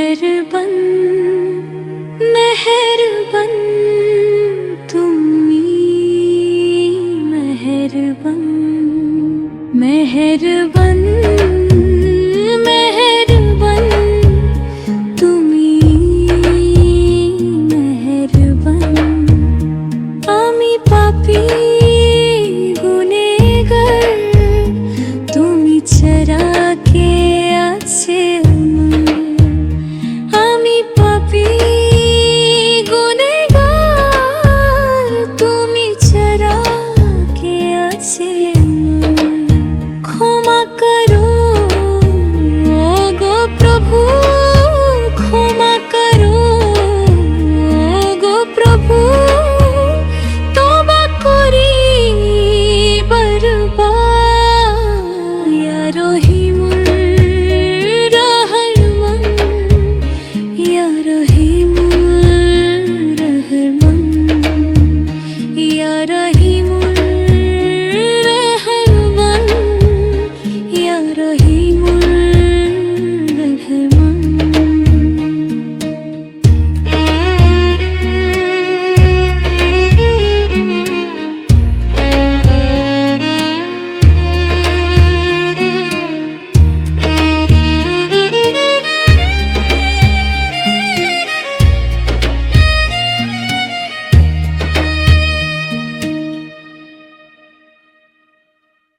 মেহরবন মেহরবন তুমি মেহরবন মেহরবন মেহরবন তুমি মেহরবন আমি পাপী रही मुझे